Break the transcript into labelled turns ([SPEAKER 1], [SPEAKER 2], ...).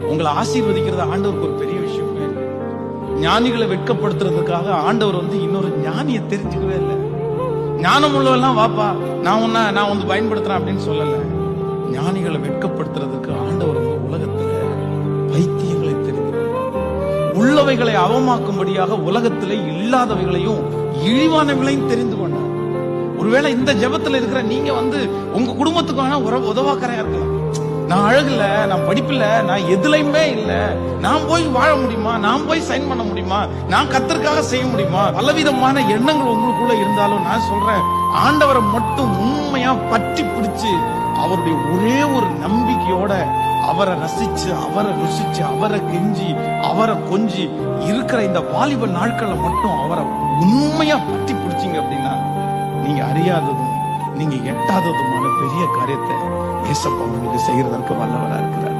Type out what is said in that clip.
[SPEAKER 1] உங்களை ஆசீர்வதிக்கிறது ஆண்டவருக்கு ஒரு பெரிய விஷயமே. ஞானிகளை வெட்கப்படுத்துறதுக்காக ஆண்டவர் வந்து இன்னொரு ஞானியை தெரிஞ்சுக்கவே இல்லை. ஞானம் உள்ளவெல்லாம் வாப்பா நான் உன்ன நான் வந்து பயன்படுத்துறேன் அப்படின்னு சொல்லல. ஞானிகளை வெட்கப்படுத்துறதுக்கு ஆண்டவர் வந்து உலகத்துல பைத்தியங்களை தெரிந்து உள்ளவைகளை அவமாக்கும்படியாக உலகத்துல இல்லாதவைகளையும் இழிவானவைகளையும் தெரிந்து கொண்டார். ஒருவேளை இந்த ஜெபத்துல இருக்கிற நீங்க வந்து உங்க குடும்பத்துக்கு வேணா உற- உதவாக்கரையா இருக்கலாம். நான் அழகில்ல நான் படிப்பில்ல நான் எதுலையுமே இல்ல. நான் போய் வாழ முடியுமா? நான் போய் சைன் பண்ண முடியுமா? நான் கத்தருக்காக செய்ய முடியுமா? பலவிதமான எண்ணங்கள் உங்களுக்குள்ள இருந்தாலும் நான் சொல்றேன் ஆண்டவரை மட்டும் உண்மையா பற்றி பிடிச்சு அவருடைய ஒரே ஒரு நம்பிக்கையோட அவரை ரசிச்சு அவரை ருசிச்சு அவரை கெஞ்சி அவரை கொஞ்சி இருக்கிற இந்த வாலிப நாட்களை மட்டும் அவரை உண்மையா பற்றி பிடிச்சீங்க அப்படின்னா நீங்க அறியாததும் நீங்க எட்டாததுமான பெரிய காரியத்தை ஏசப்பா செய்கிறதற்கு வல்லவராக இருக்கிறார்